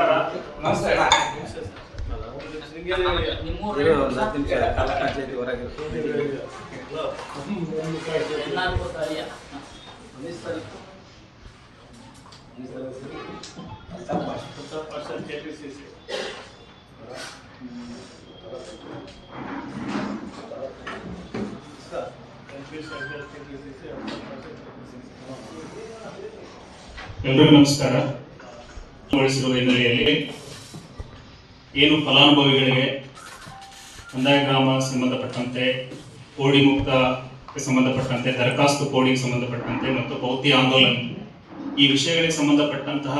ನಮಸ್ಕಾರ ನಮಸ್ತೆ. ಎಲ್ರಿಗೂ ನಮಸ್ಕಾರ. ಗೊಳಿಸಿರುವ ಹಿನ್ನೆಲೆಯಲ್ಲಿ ಏನು ಫಲಾನುಭವಿಗಳಿಗೆ ಕಂದಾಯ ಗ್ರಾಮ ಸಂಬಂಧಪಟ್ಟಂತೆ ಕೋಡಿ ಮುಕ್ತಕ್ಕೆ ಸಂಬಂಧಪಟ್ಟಂತೆ, ದರಖಾಸ್ತು ಕೋಡಿಗೆ ಸಂಬಂಧಪಟ್ಟಂತೆ ಮತ್ತು ಬೌದ್ಧಿ ಆಂದೋಲನ. ಈ ವಿಷಯಗಳಿಗೆ ಸಂಬಂಧಪಟ್ಟಂತಹ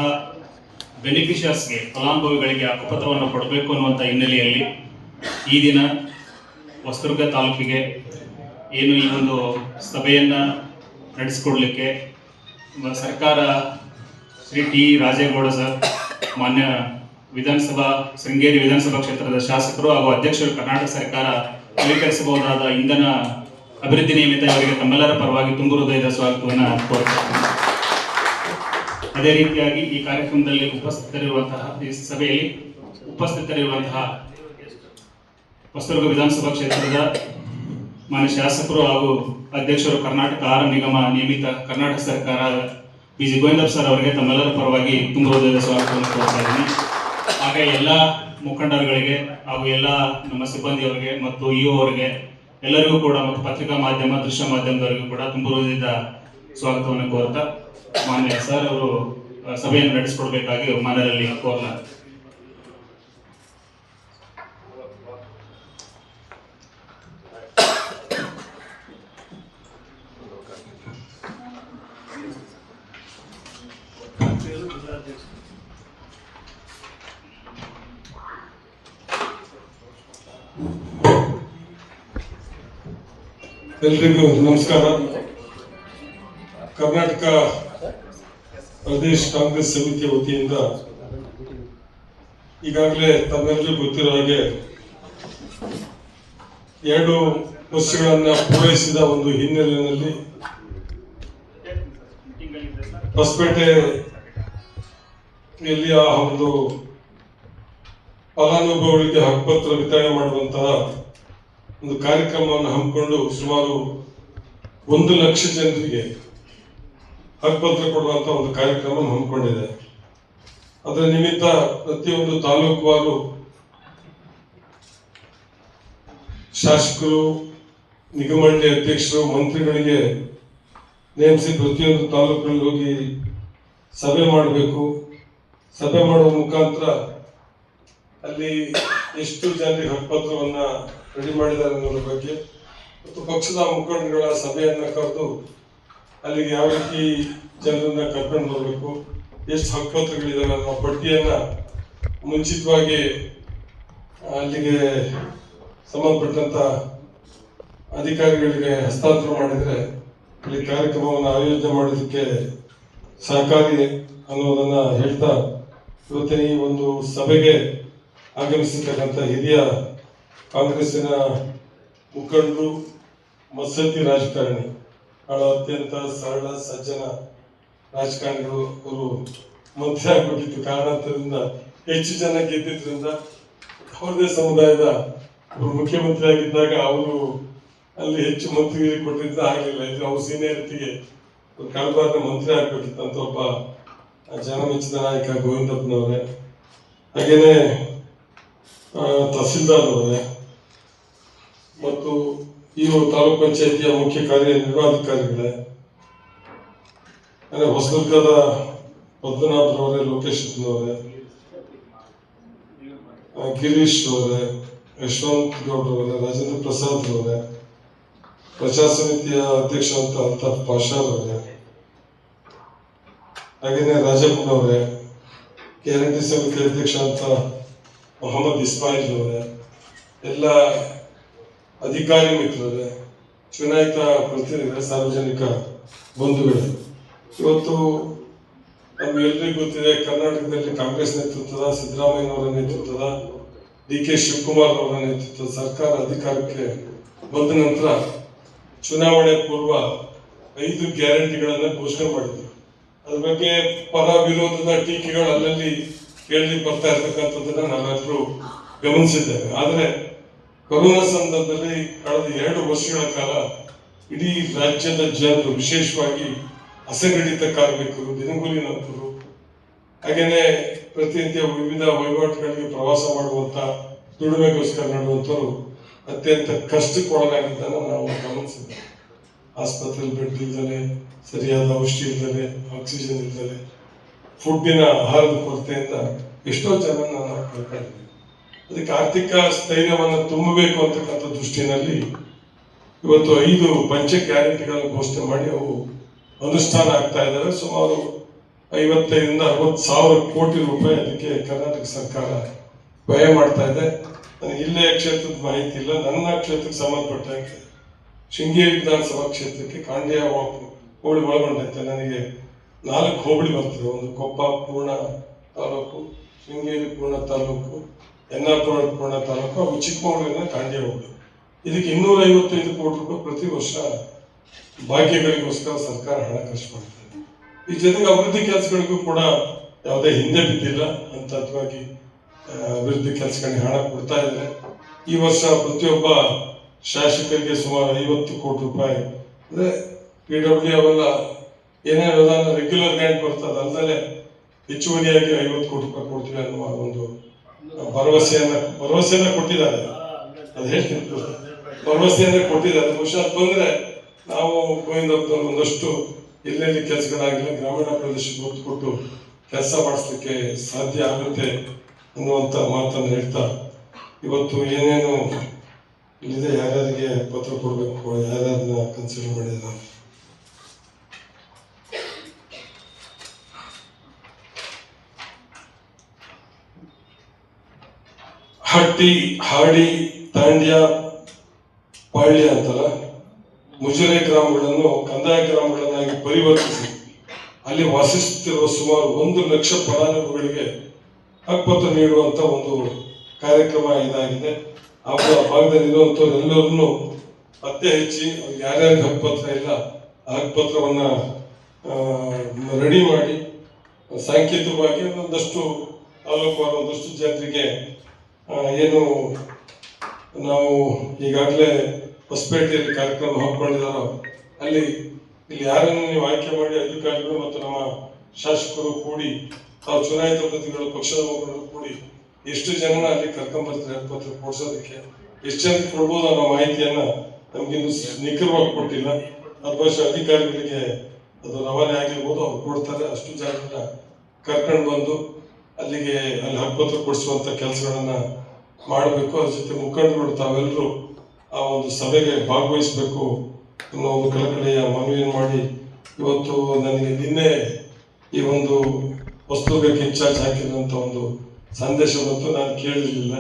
ಬೆನಿಫಿಷಿಯರ್ಸ್ಗೆ ಫಲಾನುಭವಿಗಳಿಗೆ ಹಕ್ಕುಪತ್ರವನ್ನು ಕೊಡಬೇಕು ಅನ್ನುವಂಥ ಹಿನ್ನೆಲೆಯಲ್ಲಿ ಈ ದಿನ ಹೊಸದುರ್ಗ ತಾಲೂಕಿಗೆ ಏನು ಈ ಒಂದು ಸಭೆಯನ್ನು ನಡೆಸಿಕೊಡ್ಲಿಕ್ಕೆ ಸರ್ಕಾರ ಶ್ರೀ ಟಿ ರಾಜೇಗೌಡ ಸರ್, ಮಾನ್ಯ ವಿಧಾನಸಭಾ, ಶೃಂಗೇರಿ ವಿಧಾನಸಭಾ ಕ್ಷೇತ್ರದ ಶಾಸಕರು ಹಾಗೂ ಅಧ್ಯಕ್ಷರು ಕರ್ನಾಟಕ ಸರ್ಕಾರ ಸ್ವೀಕರಿಸಬಹುದಾದ ಇಂಧನ ಅಭಿವೃದ್ಧಿ ನಿಯಮಿತ ಅವರಿಗೆ ತಮ್ಮೆಲ್ಲರ ಪರವಾಗಿ ತುಂಬು ಹೃದಯದ ಸ್ವಾಗತವನ್ನು ಕೋರುತ್ತೇನೆ ಅದೇ ರೀತಿಯಾಗಿ ಈ ಕಾರ್ಯಕ್ರಮದಲ್ಲಿ ಉಪಸ್ಥಿತರಿರುವಂತಹ ಈ ಸಭೆಯಲ್ಲಿ ಉಪಸ್ಥಿತರಿರುವಂತಹ ಹೊಸದುರ್ಗ ವಿಧಾನಸಭಾ ಕ್ಷೇತ್ರದ ಮಾನ್ಯ ಶಾಸಕರು ಹಾಗೂ ಅಧ್ಯಕ್ಷರು ಕರ್ನಾಟಕ ಆಹಾರ ನಿಗಮ ನಿಯಮಿತ ಕರ್ನಾಟಕ ಸರ್ಕಾರ ಬಿ ಜಿ ಸರ್ ಅವರಿಗೆ, ತಮ್ಮೆಲ್ಲರ ಪರವಾಗಿ ತುಂಬ ಹೃದಯದ ಸ್ವಾಗತವನ್ನು ಕೋರ್ತಾ ಇದ್ದೀನಿ. ಹಾಗೆ ಎಲ್ಲ ಮುಖಂಡರುಗಳಿಗೆ ಹಾಗೂ ಎಲ್ಲ ನಮ್ಮ ಸಿಬ್ಬಂದಿಯವರಿಗೆ ಮತ್ತು ಇಒ ಅವರಿಗೆ, ಎಲ್ಲರಿಗೂ ಕೂಡ ಮತ್ತು ಪತ್ರಿಕಾ ಮಾಧ್ಯಮ, ದೃಶ್ಯ ಮಾಧ್ಯಮದವರಿಗೂ ಕೂಡ ತುಂಬ ಹೃದಯದ ಸ್ವಾಗತವನ್ನು ಕೋರ್ತಾ ಮಾನ್ಯ ಸರ್ ಅವರು ಸಭೆಯನ್ನು ನಡೆಸಿಕೊಡ್ಬೇಕಾಗಿ ಮನೆಯಲ್ಲಿ ಕೋರಲಾಗ್ತದೆ ಎಲ್ರಿಗೂ ನಮಸ್ಕಾರ. ಕರ್ನಾಟಕ ಪ್ರದೇಶ್ ಕಾಂಗ್ರೆಸ್ ಸಮಿತಿಯ ವತಿಯಿಂದ ಈಗಾಗಲೇ ತಮ್ಮೆಲ್ಲರಿಗೂ ಗೊತ್ತಿರೋ ಹಾಗೆ ಎರಡು ವರ್ಷಗಳನ್ನ ಪೂರೈಸಿದ ಒಂದು ಹಿನ್ನೆಲೆಯಲ್ಲಿ ಹೊಸಪೇಟೆಯಲ್ಲಿ ಆ ಒಂದು ಫಲಾನುಭವಿಗಳಿಗೆ ಹಕ್ಕುಪತ್ರ ವಿತರಣೆ ಮಾಡುವಂತಹ ಒಂದು ಕಾರ್ಯಕ್ರಮವನ್ನು ಹಮ್ಮಿಕೊಂಡು ಸುಮಾರು ಒಂದು ಲಕ್ಷ ಜನರಿಗೆ ಹಕ್ಕುಪತ್ರ ಕೊಡುವಂತ ಒಂದು ಕಾರ್ಯಕ್ರಮ ಹಮ್ಮಿಕೊಂಡಿದೆ. ಅದರ ನಿಮಿತ್ತ ಪ್ರತಿಯೊಂದು ತಾಲೂಕುವಾರು ಶಾಸಕರು ನಿಗಮಂಡಳಿ ಅಧ್ಯಕ್ಷರು, ಮಂತ್ರಿಗಳಿಗೆ ನೇಮಿಸಿ ಪ್ರತಿಯೊಂದು ತಾಲೂಕುಗಳಿಗೆ ಹೋಗಿ ಸಭೆ ಮಾಡಬೇಕು. ಸಭೆ ಮಾಡುವ ಮುಖಾಂತರ ಅಲ್ಲಿ ಎಷ್ಟು ಜನರಿಗೆ ಹಕ್ಕುಪತ್ರವನ್ನ ರೆಡಿ ಮಾಡಿದ್ದಾರೆ ಅನ್ನೋದ್ರ ಬಗ್ಗೆ. ಮತ್ತು ಪಕ್ಷದ ಮುಖಂಡಗಳ ಸಭೆಯನ್ನ ಕರೆದು ಅಲ್ಲಿಗೆ ಯಾವ ರೀತಿ ಜನರನ್ನ ಕರ್ಕೊಂಡು ಬರಬೇಕು, ಎಷ್ಟು ಹಕ್ಕುಪತ್ರಗಳಿದಾವೆ ಅನ್ನೋ ಪಟ್ಟಿಯನ್ನ ಮುಂಚಿತವಾಗಿ ಅಲ್ಲಿಗೆ ಸಂಬಂಧಪಟ್ಟಂತ ಅಧಿಕಾರಿಗಳಿಗೆ ಹಸ್ತಾಂತರ ಮಾಡಿದ್ರೆ ಅಲ್ಲಿ ಕಾರ್ಯಕ್ರಮವನ್ನು ಆಯೋಜನೆ ಮಾಡೋದಕ್ಕೆ ಸಹಕಾರಿ ಅನ್ನೋದನ್ನ ಹೇಳ್ತಾ ಇವತ್ತಿನ ಈ ಒಂದು ಸಭೆಗೆ ಆಗಮಿಸಿರ್ತಕ್ಕಂಥ ಹಿರಿಯ ಕಾಂಗ್ರೆಸ್ಸಿನ ಮುಖಂಡರು ಮಸತಿ ರಾಜಕಾರಣಿ. ಬಹಳ ಅತ್ಯಂತ ಸರಳ, ಸಜ್ಜನ ರಾಜಕಾರಣಿಗಳು. ಅವರು ಮಂತ್ರಿ ಆಗ್ಬಿಟ್ಟಿತ್ತು ಕಾರಣಾಂತರದಿಂದ ಹೆಚ್ಚು ಜನ ಗೆದ್ದಿದ್ರಿಂದ ಅವ್ರದೇ ಸಮುದಾಯದ ಮುಖ್ಯಮಂತ್ರಿ ಆಗಿದ್ದಾಗ ಅವರು ಅಲ್ಲಿ ಹೆಚ್ಚು ಮಂತ್ರಿ ಕೊಟ್ಟಿದ್ದ ಆಗಲಿಲ್ಲ. ಇದು ಅವ್ರ ಸೀನಿಯರಿಟಿಗೆ ಕಳೆದ ಮಂತ್ರಿ ಆಗ್ಬಿಟ್ಟಿತ್ತು ಅಂತ ಒಬ್ಬ ಜನಮೆಚ್ಚಿದ ನಾಯಕ ಗೋವಿಂದಪ್ಪನವರೇ. ಹಾಗೇನೆ ತಹಸೀಲ್ದಾರ್ ಅವರೇ ಮತ್ತು ಈ ತಾಲೂಕ್ ಪಂಚಾಯತಿಯ ಮುಖ್ಯ ಕಾರ್ಯನಿರ್ವಹಣಾಧಿಕಾರಿಗಳೇ ಅಂದರೆ ಹೊಸದುರ್ಗದ ಪದ್ಮನಾಭರವರೇ ಲೋಕೇಶ್ ಅವರೇ ಗಿರೀಶ್ ಅವರೇ ಯಶವಂತ್ ಗೌಡ್ರವರೇ, ರಾಜೇಂದ್ರ ಪ್ರಸಾದ್ ಅವರೇ ಪ್ರಚಾರ ಸಮಿತಿಯ ಅಧ್ಯಕ್ಷ ಅಂತ ಅಲ್ತಾಫ್ ಪಾಷಾ ಅವರೇ ರಾಜಪ್ಪನವರೇ ರಾಜಪ್ಪನ್ ಅವರೇ ಗ್ಯಾರಂಟಿ ಸಮಿತಿ ಅಧ್ಯಕ್ಷ ಅಂತ ಮೊಹಮ್ಮದ್ ಇಸ್ಮಾಯಿಲ್ ಅವರೇ, ಎಲ್ಲ ಅಧಿಕಾರಿ ಮಿತ್ರರೇ, ಚುನಾಯಿತ ಪ್ರತಿನಿಧಿಗಳ ಸಾರ್ವಜನಿಕ ಬಂಧುಗಳ, ಇವತ್ತು ನಮ್ಗೆಲ್ರಿಗೂ ಗೊತ್ತಿದೆ, ಕರ್ನಾಟಕದಲ್ಲಿ ಕಾಂಗ್ರೆಸ್ ನೇತೃತ್ವದ ಸಿದ್ದರಾಮಯ್ಯನವರ ನೇತೃತ್ವದ ಡಿ ಕೆ ಶಿವಕುಮಾರ್ ಅವರ ನೇತೃತ್ವದ ಸರ್ಕಾರ ಅಧಿಕಾರಕ್ಕೆ ಬಂದ ನಂತರ ಚುನಾವಣೆ ಪೂರ್ವ ಐದು ಗ್ಯಾರಂಟಿಗಳನ್ನು ಘೋಷಣೆ ಮಾಡಿದರು. ಅದ್ರ ಬಗ್ಗೆ ಪರ ವಿರೋಧದ ಟೀಕೆಗಳು ಅಲ್ಲಲ್ಲಿ ಕೇಳಲಿಕ್ಕೆ ಬರ್ತಾ ಇರ್ತಕ್ಕಂಥದ್ದನ್ನ ನಾವೆಲ್ಲರೂ ಗಮನಿಸಿದ್ದೇವೆ. ಆದರೆ ಕೊರೋನಾ ಸಂದರ್ಭದಲ್ಲಿ ಕಳೆದ ಎರಡು ವರ್ಷಗಳ ಕಾಲ ಇಡೀ ರಾಜ್ಯದ ಜನರು, ವಿಶೇಷವಾಗಿ ಅಸಂಘಟಿತ ಕಾರ್ಮಿಕರು ದಿನಗೂಲಿ ನೌಕರರು ಹಾಗೇನೆ ಪ್ರತಿನಿತ್ಯ ವಿವಿಧ ವಹಿವಾಟುಗಳಿಗೆ ಪ್ರವಾಸ ಮಾಡುವಂತ ದುಡಿಮೆಗೋಸ್ಕರ ನಡೆಯುವಂಥವ್ರು ಅತ್ಯಂತ ಕಷ್ಟಕ್ಕೊಳಗಾಗಿದ್ದನ್ನು ನಾವು ಗಮನಿಸಿದ್ದೇವೆ. ಆಸ್ಪತ್ರೆಯಲ್ಲಿ ಬೆಡ್ ಇಲ್ದಲೆ ಸರಿಯಾದ ಔಷಧಿ ಇಲ್ದಲೆ ಆಕ್ಸಿಜನ್ ಇಲ್ದಲೆ ಫುಡ್ಡಿನ ಆಹಾರದ ಕೊರತೆಯಿಂದ ಎಷ್ಟೋ ಜನ ನಾವು ಅದಕ್ಕೆ ಆರ್ಥಿಕ ಸ್ಥೈರ್ಯವನ್ನು ತುಂಬಬೇಕು ಅಂತಕ್ಕಂಥ ದೃಷ್ಟಿನಲ್ಲಿ ಇವತ್ತು ಐದು ಪಂಚ ಗ್ಯಾರಂಟಿಗಳನ್ನು ಘೋಷಣೆ ಮಾಡಿ ಅವು ಅನುಷ್ಠಾನ ಆಗ್ತಾ ಇದ್ದಾವೆ ಸುಮಾರು ಐವತ್ತೈದರಿಂದ ಅರವತ್ತು ಸಾವಿರ ಕೋಟಿ ರೂಪಾಯಿ ಅದಕ್ಕೆ ಕರ್ನಾಟಕ ಸರ್ಕಾರ ವ್ಯಯ ಮಾಡ್ತಾ ಇದೆ. ನನಗೆ ಇಲ್ಲೇ ಕ್ಷೇತ್ರದ ಮಾಹಿತಿ ಇಲ್ಲ. ನನ್ನ ಕ್ಷೇತ್ರಕ್ಕೆ ಸಂಬಂಧಪಟ್ಟಂತೆ ಶೃಂಗೇರಿ ವಿಧಾನಸಭಾ ಕ್ಷೇತ್ರಕ್ಕೆ ಕಾಂಡ್ಯ ಹೋಳಿ ಒಳಗೊಂಡೈತೆ ನನಗೆ ನಾಲ್ಕು ಹೋಬಳಿ ಬರ್ತದೆ ಒಂದು ಕೊಪ್ಪ, ಪೂರ್ಣ ತಾಲೂಕು, ಶೃಂಗೇರಿ, ಪೂರ್ಣ ತಾಲೂಕು ಎನ್ನಾಪುರ ಪೂರ್ಣ ತಾಲೂಕು, ಹಾಗೂ ಚಿಕ್ಕಮಗಳೂರಿನ ಖಾಂಡ್ಯ ಹೋಬಳಿ. ಇದಕ್ಕೆ ಇನ್ನೂರ ಐವತ್ತೈದು ಕೋಟಿ ರೂಪಾಯಿ ಪ್ರತಿ ವರ್ಷ ಭಾಗ್ಯಗಳಿಗೋಸ್ಕರ ಸರ್ಕಾರ ಹಣ ಖರ್ಚು ಮಾಡ್ತದೆ. ಈ ಜೊತೆಗೆ ಅಭಿವೃದ್ಧಿ ಕೆಲಸಗಳಿಗೂ ಕೂಡ ಯಾವುದೇ ಹಿಂದೆ ಬಿದ್ದಿಲ್ಲ ಹಂತವಾಗಿ ಅಭಿವೃದ್ಧಿ ಕೆಲಸಗಳಿಗೆ ಹಣ ಕೊಡ್ತಾ ಇದ್ದಾರೆ. ಈ ವರ್ಷ ಪ್ರತಿಯೊಬ್ಬ ಶಾಸಕರಿಗೆ ಸುಮಾರು ಐವತ್ತು ಕೋಟಿ ರೂಪಾಯಿ. ಅಂದರೆ ಪಿ ಡಬ್ಲ್ಯೂ ಅವೆಲ್ಲ ಏನೇ ಅನುದಾನ ರೆಗ್ಯುಲರ್ ಗ್ರ್ಯಾಂಟ್ ಬರ್ತದೆ ಅಲ್ಲದೆ ಹೆಚ್ಚುವರಿಯಾಗಿ ಐವತ್ತು ಕೋಟಿ ರೂಪಾಯಿ ಕೊಡ್ತೀವಿ ಅನ್ನುವ ಒಂದು ಭರವಸೆಯನ್ನ ಭರವಸೆಯನ್ನ ಕೊಟ್ಟಿದ್ದಾರೆ. ಅದು ಹೇಳ್ತೀನಿ. ಭರವಸೆಯನ್ನ ಕೊಟ್ಟಿದ್ದಾರೆ. ಬಹುಶಃ ಅದು ಬಂದ್ರೆ ನಾವು ಗೋವಿಂದಪ್ಪನವರು ಒಂದಷ್ಟು ಎಲ್ಲೆಲ್ಲಿ ಕೆಲಸಗಳಾಗಿಲ್ಲ ಗ್ರಾಮೀಣ ಪ್ರದೇಶಕ್ಕೆ ಒತ್ತು ಕೊಟ್ಟು ಕೆಲಸ ಮಾಡಿಸ್ಲಿಕ್ಕೆ ಸಾಧ್ಯ ಆಗುತ್ತೆ ಅನ್ನುವಂತ ಮಾತನ್ನು ಹೇಳ್ತಾ, ಇವತ್ತು ಏನೇನು ಇಲ್ಲಿದೆ ಯಾರ್ಯಾರಿಗೆ ಪತ್ರ ಕೊಡಬೇಕು, ಯಾರ್ಯಾರನ್ನ ಕನ್ಸಿಡರ್ ಮಾಡಿದ್ದಾರೆ? ಹಟ್ಟಿ, ಹಾಡಿ ತಾಂಡ್ಯ ಪಾಳ್ಯ ಅಂತಲ್ಲ, ಮುಜರೆ ಗ್ರಾಮಗಳನ್ನು ಕಂದಾಯ ಗ್ರಾಮಗಳನ್ನಾಗಿ ಪರಿವರ್ತಿಸಿ. ಅಲ್ಲಿ ವಾಸಿಸುತ್ತಿರುವ ಸುಮಾರು ಒಂದು ಲಕ್ಷ ಫಲಾನುಭವಿಗಳಿಗೆ ಹಕ್ಕುಪತ್ರ ನೀಡುವಂತ ಒಂದು ಕಾರ್ಯಕ್ರಮ ಇದಾಗಿದೆ. ಆ ಭಾಗದಲ್ಲಿ ಇರುವಂತವರೆಲ್ಲರನ್ನು ಪತ್ತೆ ಹಚ್ಚಿ ಅವ್ರಿಗೆ ಯಾರ್ಯಾರಿಗೆ ಹಕ್ಕುಪತ್ರ ಇಲ್ಲ, ಆ ಹಕ್ಕುಪತ್ರವನ್ನ ರೆಡಿ ಮಾಡಿ, ಸಾಂಕೇತಿಕವಾಗಿ ಒಂದಷ್ಟು ತಾಲೂಕು ಒಂದಷ್ಟು ಜನರಿಗೆ ಏನು ನಾವು ಈಗಾಗಲೇ ಹೊಸಪೇಟೆಯಲ್ಲಿ ಕಾರ್ಯಕ್ರಮ ಹಮ್ಮಿಕೊಂಡಿದ್ದಾರೋ, ಅಲ್ಲಿ ಇಲ್ಲಿ ಯಾರನ್ನು ನೀವು ಆಯ್ಕೆ ಮಾಡಿ ಅಧಿಕಾರಿಗಳು ಮತ್ತು ನಮ್ಮ ಶಾಸಕರು ಕೂಡಿ, ತಾವು ಚುನಾಯಿತ ಪ್ರತಿಗಳು ಪಕ್ಷದ ಮುಖಂಡರು ಕೂಡಿ ಎಷ್ಟು ಜನನ ಅಲ್ಲಿ ಕರ್ಕೊಂಡ್ಬರ್ತಾರೆ ಪತ್ರ ಕೊಡ್ಸೋದಕ್ಕೆ ಎಷ್ಟು ಜನ ಕೊಡ್ಬೋದು ಅನ್ನೋ ಮಾಹಿತಿಯನ್ನ ನಮ್ಗಿನ್ನು ನಿಖರವಾಗಿ ಕೊಟ್ಟಿಲ್ಲ. ಅದು ಬಹುಶಃ ಅಧಿಕಾರಿಗಳಿಗೆ ಅದು ರವಾನೆ ಆಗಿರ್ಬೋದು, ಅವ್ರು ಕೊಡ್ತಾರೆ. ಅಷ್ಟು ಜನರನ್ನ ಕರ್ಕೊಂಡು ಬಂದು ಅಲ್ಲಿಗೆ ಅಲ್ಲಿ ಹಕ್ಕುಪತ್ರ ಕೊಡಿಸುವಂತ ಕೆಲಸಗಳನ್ನ ಮಾಡಬೇಕು ಅದ್ರ ಜೊತೆ ಮುಖಂಡರುಗಳು ತಾವೆಲ್ಲರೂ ಆ ಒಂದು ಸಭೆಗೆ ಭಾಗವಹಿಸಬೇಕು ಅನ್ನೋ ಒಂದು ಕಳಕಳಿಯ ಮನವಿಯನ್ನು ಮಾಡಿ ಇವತ್ತು ನನಗೆ ನಿನ್ನೆ ಈ ಒಂದು ವಸ್ತುಗೆ ಇನ್ಚಾರ್ಜ್ ಹಾಕಿದಂತ ಒಂದು ಸಂದೇಶ ಬಂತು. ನಾನು ಕೇಳಿರಲಿಲ್ಲ.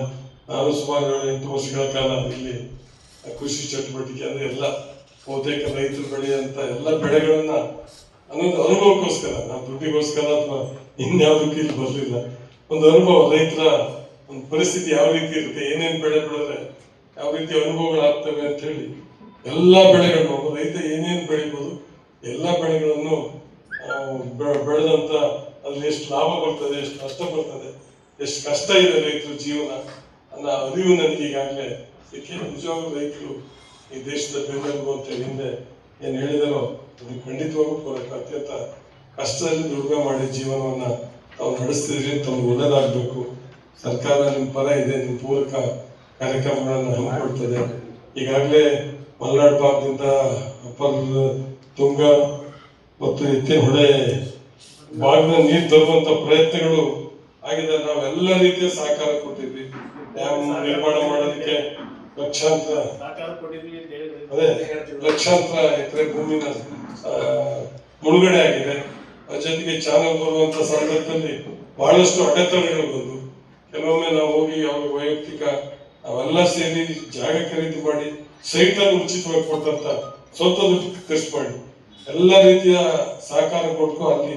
ನಾನು ಸುಮಾರು ಎಂಟು ವರ್ಷಗಳ ಕಾಲ ಇಲ್ಲಿ ಕೃಷಿ ಚಟುವಟಿಕೆ ಅಂದರೆ ಎಲ್ಲ ಬಹುತೇಕ ರೈತರು ಬೆಳೆಯುವಂಥ ಎಲ್ಲ ಬೆಳೆಗಳನ್ನ ಅನ್ನೊಂದು ಅನುಭವಕ್ಕೋಸ್ಕರ ನಾನು ದುಡ್ಡಿಗೋಸ್ಕರ ಅಥವಾ ಇನ್ಯಾವುದಕ್ಕೂ ಇಲ್ಲಿ ಬರಲಿಲ್ಲ. ಒಂದು ಅನುಭವ ರೈತರ ಒಂದು ಪರಿಸ್ಥಿತಿ ಯಾವ ರೀತಿ ಇರುತ್ತೆ, ಏನೇನು ಬೆಳೆ ಬೆಳೆದ್ರೆ ಯಾವ ರೀತಿ ಅನುಭವಗಳಾಗ್ತವೆ ಅಂತ ಹೇಳಿ, ಎಲ್ಲ ಬೆಳೆಗಳನ್ನು ಒಬ್ಬ ರೈತ ಏನೇನು ಬೆಳಿಬೋದು, ಎಲ್ಲ ಬೆಳೆಗಳನ್ನು ಬೆಳೆದಂತ ಅಲ್ಲಿ ಎಷ್ಟು ಲಾಭ ಬರ್ತದೆ, ಎಷ್ಟು ನಷ್ಟ ಬರ್ತದೆ, ಎಷ್ಟು ಕಷ್ಟ ಇದೆ ರೈತರ ಜೀವನ ಅನ್ನೋ ಅರಿವು ನನಗೆ ಈಗಾಗಲೇ ಸಿಕ್ಕಿ, ನಿಜವಾಗ್ಲೂ ರೈತರು ಈ ದೇಶದ ಬೆನ್ನೆಲುಬು ಅಂತ ಹಿಂದೆ ಏನು ಹೇಳಿದಾರೋ ಅದು ಖಂಡಿತವಾಗೂ ಪೂರಕ. ಅತ್ಯಂತ ಕಷ್ಟದಲ್ಲಿ ದುರ್ಗ ಮಾಡಿ ಜೀವನವನ್ನ ತಾವು ನಡೆಸ್ತಿದ್ರಿ ತಮ್ಗೆ ಒಳ್ಳೇದಾಗಬೇಕು. ಸರ್ಕಾರ ನಿಮ್ಮ ಪರ ಇದೆ ನಿಮ್ಮ ಪೂರಕ ಕಾರ್ಯಕ್ರಮಗಳನ್ನು ಹಮ್ಮಿಕೊಳ್ತದೆ. ಈಗಾಗಲೇ ಮಲ್ನಾಡ್ ಭಾಗದಿಂದ ಅಪ್ಪರ್ ತುಂಗ ಮತ್ತು ಹೊಳೆ ಭಾಗದ ನೀರು ತರುವಂತ ಪ್ರಯತ್ನಗಳು ಆಗಿದೆ ನಾವೆಲ್ಲ ರೀತಿಯ ಸಹಕಾರ ಕೊಟ್ಟಿದ್ವಿ. ಡ್ಯಾಮ್ ನಿರ್ಮಾಣ ಮಾಡೋದಕ್ಕೆ ಲಕ್ಷಾಂತರ ಅದೇ ಲಕ್ಷಾಂತರ ಎಕರೆ ಭೂಮಿನ ಮುಳುಗಡೆ ಆಗಿದೆ. ಜೊತೆಗೆ ಚಾನಲ್ ಬರುವಂತ ಸಂದರ್ಭದಲ್ಲಿ ಬಹಳಷ್ಟು ಅಡೆತಡೆಗಳು ಬಂದು ಕೆಲವೊಮ್ಮೆ ನಾವು ಹೋಗಿ ಅವ್ರ ವೈಯಕ್ತಿಕ ಅವೆಲ್ಲ ಸೇರಿ ಜಾಗ ಖರೀದಿ ಮಾಡಿ ಸೈಟ್ ಅನ್ನು ಉಚಿತವಾಗಿ ಕೊಡ್ತಂತ ಸ್ವಂತ ದುಡ್ಡು ಖರ್ಚು ಎಲ್ಲ ರೀತಿಯ ಸಹಕಾರ ಕೊಟ್ಟು ಅಲ್ಲಿ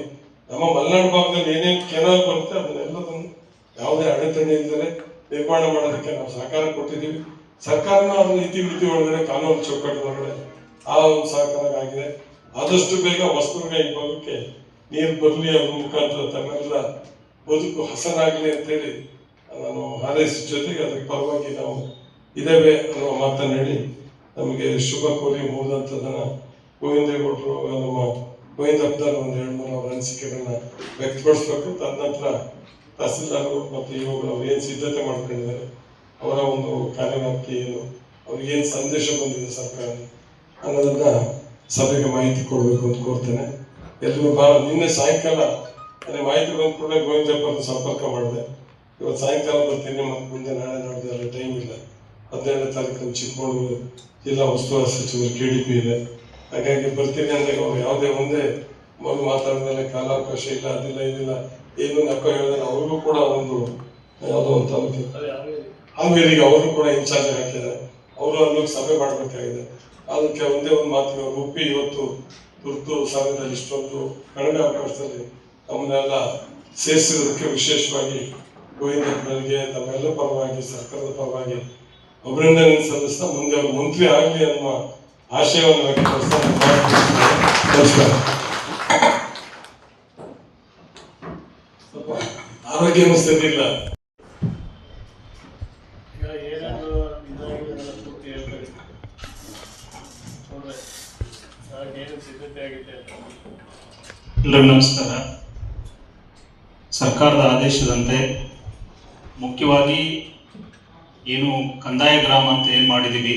ನಮ್ಮ ಮಲೆನಾಡು ಭಾಗದಲ್ಲಿ ಏನೇನು ಕೆನಾಲ್ ಬರುತ್ತೆ ಅದನ್ನೆಲ್ಲದನ್ನು ಯಾವುದೇ ಅಡೆತಡೆ ಇಲ್ಲದೆ ನಿರ್ಮಾಣ ಮಾಡೋದಕ್ಕೆ ನಾವು ಸಹಕಾರ ಕೊಟ್ಟಿದ್ದೀವಿ. ಸರ್ಕಾರನ ಅದನ್ನ ಇತಿಮಿತಿ ಒಳಗಡೆ, ಕಾನೂನು ಚೌಕಟ್ಟು ಒಳಗಡೆ ಆ ಒಂದು ಸಹಕಾರ ಆದಷ್ಟು ಬೇಗ ವಸ್ತುಗಳ ಈ ಭಾಗಕ್ಕೆ ನೀರು ಬರಲಿ ಅದ್ರ ಮುಖಾಂತರ ತಮ್ಮೆಲ್ಲ ಬದುಕು ಹಸನಾಗಲಿ ಅಂತೇಳಿ ನಾನು ಹಾರೈಸಿದ ಜೊತೆಗೆ ಅದಕ್ಕೆ ಪರವಾಗಿ ನಾವು ಇದ್ದೇವೆ ಅನ್ನೋ ಮಾತನ್ನು ಹೇಳಿ ನಮಗೆ ಶುಭ ಕೋರಿ ಹೋದಂಥದ್ದನ್ನ ಗೋವಿಂದೇಗೌಡರು ನಮ್ಮ ಗೋವಿಂದ ಹಬ್ಬದಲ್ಲಿ ಒಂದು ಎರಡು ಮೂರು ಅವರ ಅನಿಸಿಕೆಗಳನ್ನ ವ್ಯಕ್ತಪಡಿಸ್ಬೇಕು. ತದನಂತರ ತಹಸೀಲ್ದಾರರು ಮತ್ತು ಇವುಗಳು ಏನು ಸಿದ್ಧತೆ ಮಾಡ್ಕೊಂಡಿದ್ದಾರೆ, ಅವರ ಒಂದು ಕಾರ್ಯವ್ಯಾಪ್ತಿ ಏನು, ಅವ್ರಿಗೆ ಏನು ಸಂದೇಶ ಬಂದಿದೆ ಸರ್ಕಾರ ಅನ್ನೋದನ್ನ ಸಭೆಗೆ ಮಾಹಿತಿ ಕೊಡಬೇಕು ಅಂತ ಕೋರ್ತೇನೆ. ಎಲ್ರಿಗೂ ಬಹಳ ನಿನ್ನೆ ಸಾಯಂಕಾಲ ಅದೇ ಮಾಹಿತಿ ಬಂದ ಕೂಡಲೇ ಗೋವಿಂದಪ್ಪನ ಸಂಪರ್ಕ ಮಾಡಿದೆ. ಇವತ್ತು ಸಾಯಂಕಾಲ ಬರ್ತೀನಿ ಮತ್ತೆ ಮುಂದೆ ನಾಳೆ ನೋಡಿದ್ರೆ ಟೈಮ್ ಇಲ್ಲ. ಹದಿನೇಳನೇ ತಾರೀಕು ಚಿಕ್ಕಮಗಳೂರು ಜಿಲ್ಲಾ ಉಸ್ತುವಾರಿ ಸಚಿವರು ಕೆ ಡಿ ಪಿ ಇದೆ. ಹಾಗಾಗಿ ಬರ್ತೀನಿ ಅಂದಾಗ ಅವ್ರು ಯಾವುದೇ ಮುಂದೆ ಮೊದಲು ಮಾತಾಡಿದ್ರೆ ಕಾಲಾವಕಾಶ ಇಲ್ಲ, ಅದಿಲ್ಲ, ಇದಿಲ್ಲ, ಏನು ನಕ್ಕ ಹೇಳಿದ್ರೆ ಅವ್ರಿಗೂ ಕೂಡ ಒಂದು, ಯಾವುದೋ ಒಂದು ತಾಲೂಕು. ಹಂಗೇರಿಗೆ ಅವರು ಕೂಡ ಇನ್ಚಾರ್ಜ್ ಹಾಕಿದ್ದಾರೆ ಅವರು ಅಲ್ಲಿಗೆ ಸಭೆ ಮಾಡಬೇಕಾಗಿದೆ. ಅದಕ್ಕೆ ಒಂದೇ ಒಂದು ಮಾತು ರೂಪಿ ಇವತ್ತು ತುರ್ತು ಸಮಯದಲ್ಲಿ ಇಷ್ಟೊಂದು ಕಡಿಮೆ ಅವಕಾಶದಲ್ಲಿ ನಮ್ಮನ್ನೆಲ್ಲ ಸೇರಿಸಿರೋದಕ್ಕೆ ವಿಶೇಷವಾಗಿ ಗೋವಿಂದಪ್ಪನಿಗೆ ತಮ್ಮೆಲ್ಲ ಪರವಾಗಿ ಸರ್ಕಾರದ ಪರವಾಗಿ ಅಭಿನಂದನೆ ಸಲ್ಲಿಸ್ತಾ ಮುಂದೆ ಅವರು ಮಂತ್ರಿ ಆಗಲಿ ಅನ್ನುವ ಆಶಯವನ್ನು ವ್ಯಕ್ತಪಡಿಸ್ತಾ. ನಮಸ್ಕಾರ ಸ್ವಲ್ಪ ಆರೋಗ್ಯ ಸ್ಥಿತಿ ಇಲ್ಲ. ಈಗ ಏನೇನು ಇದಾಗಿದೆ ಅದೆಲ್ಲ ಪೂರ್ತಿ ಹೇಳ್ತಾರೆ ನೋಡ್ರಿ ಅದಕ್ಕೆ ಸಿದ್ಧತೆ ಆಗಿದೆ ಎಲ್ಲರಿಗೂ ನಮಸ್ಕಾರ. ಸರ್ಕಾರದ ಆದೇಶದಂತೆ ಮುಖ್ಯವಾಗಿ ಏನು ಕಂದಾಯ ಗ್ರಾಮ ಅಂತ ಏನು ಮಾಡಿದ್ದೀವಿ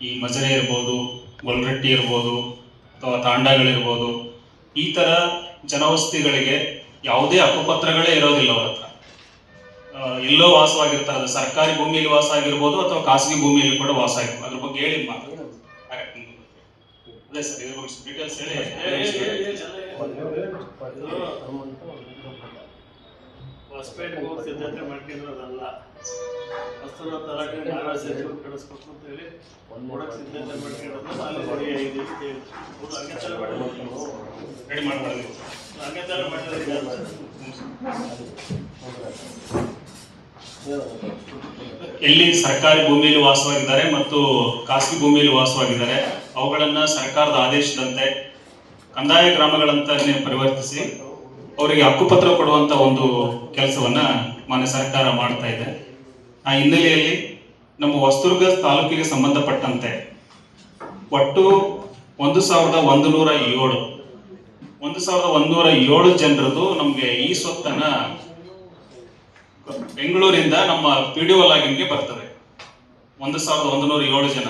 ಈ ಮಜರೆ ಇರ್ಬೋದು ಗೊಲ್ರಟ್ಟಿ ಇರ್ಬೋದು ಅಥವಾ ತಾಂಡಗಳಿರ್ಬೋದು ಈ ಥರ ಜನವಸತಿಗಳಿಗೆ ಯಾವುದೇ ಅಪಪತ್ರಗಳೇ ಇರೋದಿಲ್ಲ ಅವ್ರ ಹತ್ರ ಎಲ್ಲೋ ವಾಸವಾಗಿರ್ತಾರೆ ಅದು ಸರ್ಕಾರಿ ಭೂಮಿಯಲ್ಲಿ ವಾಸ ಆಗಿರ್ಬೋದು ಅಥವಾ ಖಾಸಗಿ ಭೂಮಿಯಲ್ಲಿ ಕೂಡ ವಾಸ ಆಗಿರ್ಬೋದು ಅದ್ರ ಬಗ್ಗೆ ಹೇಳಿ ಮಾತು ಅದೇ ಸರ್ ಇದ್ರ ಬಗ್ಗೆ ಡೀಟೇಲ್ಸ್ ಹೇಳಿ ಹೊಸಪೇಟೆಗೆ ಹೋಗಿ ಸಿದ್ಧತೆ ಮಾಡ್ಕೊಂಡಿರೋದಲ್ಲ ವಸ್ತುನ ತರಕ್ಕೆ ನಾವೇ ಸಚಿವರು ಕಳಿಸ್ಬೇಕು ಅಂತ ಹೇಳಿ ಕೊಡಕ್ಕೆ ಸಿದ್ಧತೆ ಮಾಡ್ಕೊಂಡಿರೋದು. ಅಲ್ಲಿ ರೆಡಿ ಐದು ಅಂತ ಹೇಳಿ. ಹೌದು, ಹಂಗೆ ತರ ಮಾಡಿರೋದು. ರೆಡಿ ಮಾಡ್ಬೋದು ಹಂಗೆ ತರ ಮಾಡಿರೋದು ಎಲ್ಲಿ ಸರ್ಕಾರಿ ಭೂಮಿಯಲ್ಲಿ ವಾಸವಾಗಿದ್ದಾರೆ ಮತ್ತು ಖಾಸಗಿ ಭೂಮಿಯಲ್ಲಿ ವಾಸವಾಗಿದ್ದಾರೆ. ಅವುಗಳನ್ನ ಸರ್ಕಾರದ ಆದೇಶದಂತೆ ಕಂದಾಯ ಗ್ರಾಮಗಳಂತ ಪರಿವರ್ತಿಸಿ ಅವರಿಗೆ ಹಕ್ಕುಪತ್ರ ಕೊಡುವಂತ ಒಂದು ಕೆಲಸವನ್ನ ಮಾನ್ಯ ಸರ್ಕಾರ ಮಾಡ್ತಾ ಇದೆ. ಆ ಹಿನ್ನೆಲೆಯಲ್ಲಿ ನಮ್ಮ ಹೊಸದುರ್ಗ ತಾಲೂಕಿಗೆ ಸಂಬಂಧಪಟ್ಟಂತೆ ಒಟ್ಟು ಒಂದು ಸಾವಿರದ ಒಂದು ನೂರ ಏಳು, ಒಂದು ಸಾವಿರದ ಒಂದೂರ ಏಳು ಜನರದು ನಮಗೆ ಈ ಸ್ವತ್ತನ್ನ ಬೆಂಗಳೂರಿಂದ ನಮ್ಮ ಪಿ ಡಿ ಲಾಗಿನ್ಗೆ ಬರ್ತದೆ. ಒಂದು ಸಾವಿರದ ಒಂದು ನೂರ ಏಳು ಜನ.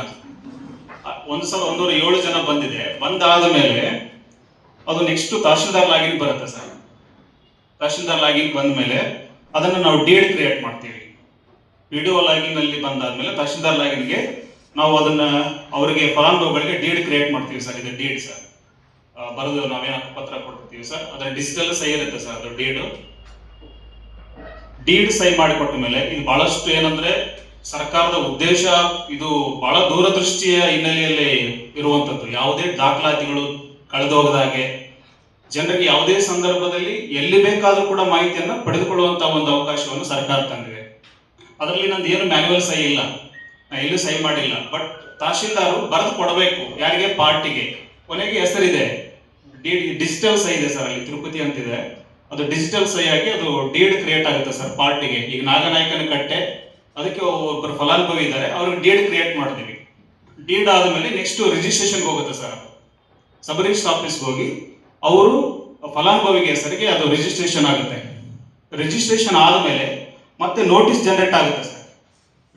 ಒಂದು ಸಾವಿರದ ಒಂದೂರ ಏಳು ಜನ ಬಂದಿದೆ. ಬಂದಾದ ಮೇಲೆ ಅದು ನೆಕ್ಸ್ಟ್ ತಹಶೀಲ್ದಾರ್ ಲಾಗಿನ್ ಬರುತ್ತೆ ಸರ್. ತಹಶೀಲ್ದಾರ್ ಲಾಗಿಂಗ್ ಬಂದ ಮೇಲೆ ಅದನ್ನು ನಾವು ಡೇಟ್ ಕ್ರಿಯೇಟ್ ಮಾಡ್ತೀವಿ. ವಿಡಿಯೋ ಡಿ ಲಾಗಿನ್ ಅಲ್ಲಿ ಬಂದಾದ್ಮೇಲೆ ತಹಶೀಲ್ದಾರ್ ಲಾಗಿನ್ಗೆ ನಾವು ಅದನ್ನ ಅವರಿಗೆ ಫಲಾನುಭವಿಗಳಿಗೆ ಡೀಡ್ ಕ್ರಿಯೇಟ್ ಮಾಡ್ತೀವಿ ಸರ್, ಇದು ಡೀಡ್ ಸರ್. ಬರೆದು ನಾವೇನ ಪತ್ರ ಕೊಡ್ತೀವಿ ಸರ್ ಅದರ ಡಿಜಿಟಲ್ ಸೈ ಇರುತ್ತೆ ಸರ್, ಅದು ಡೇಟ್ ಡೀಡ್ ಸೈ ಮಾಡಿಕೊಟ್ಟ ಮೇಲೆ ಇದು ಬಹಳಷ್ಟು ಏನಂದ್ರೆ ಸರ್ಕಾರದ ಉದ್ದೇಶ ಇದು ಬಹಳ ದೂರದೃಷ್ಟಿಯ ಹಿನ್ನೆಲೆಯಲ್ಲಿ ಇರುವಂತದ್ದು. ಯಾವುದೇ ದಾಖಲಾತಿಗಳು ಕಳೆದೋಗದ ಹಾಗೆ ಜನರಿಗೆ ಯಾವುದೇ ಸಂದರ್ಭದಲ್ಲಿ ಎಲ್ಲಿ ಬೇಕಾದರೂ ಕೂಡ ಮಾಹಿತಿಯನ್ನು ಪಡೆದುಕೊಳ್ಳುವಂತ ಒಂದು ಅವಕಾಶವನ್ನು ಸರ್ಕಾರ ತಂದಿದೆ. ಅದರಲ್ಲಿ ನಂದು ಏನು ಮ್ಯಾನ್ಯುವಲ್ ಸಹಿ ಇಲ್ಲ. ನಾ ಎಲ್ಲೂ ಸಹಿ ಮಾಡಿಲ್ಲ. ಬಟ್ ತಹಶೀಲ್ದಾರು ಬರೆದು ಕೊಡಬೇಕು. ಯಾರಿಗೆ? ಪಾರ್ಟಿಗೆ. ಕೊನೆಗೆ ಹೆಸರಿದೆ. ಡಿಜಿಟಲ್ ಸಹಿ ಇದೆ ಸರ್ ಅಲ್ಲಿ, ತಿರುಪತಿ ಅಂತಿದೆ. ಅದು ಡಿಜಿಟಲ್ ಸಹಿ ಆಗಿ ಅದು ಡೀಡ್ ಕ್ರಿಯೇಟ್ ಆಗುತ್ತೆ ಸರ್ ಪಾರ್ಟಿಗೆ. ಈಗ ನಾಗನಾಯಕನ ಕಟ್ಟೆ, ಅದಕ್ಕೆ ಒಬ್ಬರು ಫಲಾನುಭವಿ ಇದ್ದಾರೆ. ಅವ್ರಿಗೆ ಡೀಡ್ ಕ್ರಿಯೇಟ್ ಮಾಡ್ತೀವಿ. ಡೀಡ್ ಆದಮೇಲೆ ನೆಕ್ಸ್ಟ್ ರಿಜಿಸ್ಟ್ರೇಷನ್ಗೆ ಹೋಗುತ್ತೆ ಸರ್ ಸಬ್ ರಿಜಿಸ್ಟರ್ ಆಫೀಸ್ಗೆ ಹೋಗಿ ಅವರು ಫಲಾನುಭವಿಗೆ ಹೆಸರಿಗೆ ಅದು ರಿಜಿಸ್ಟ್ರೇಷನ್ ಆಗುತ್ತೆ. ರಿಜಿಸ್ಟ್ರೇಷನ್ ಆದಮೇಲೆ ಮತ್ತೆ ನೋಟಿಸ್ ಜನರೇಟ್ ಆಗುತ್ತೆ ಸರ್.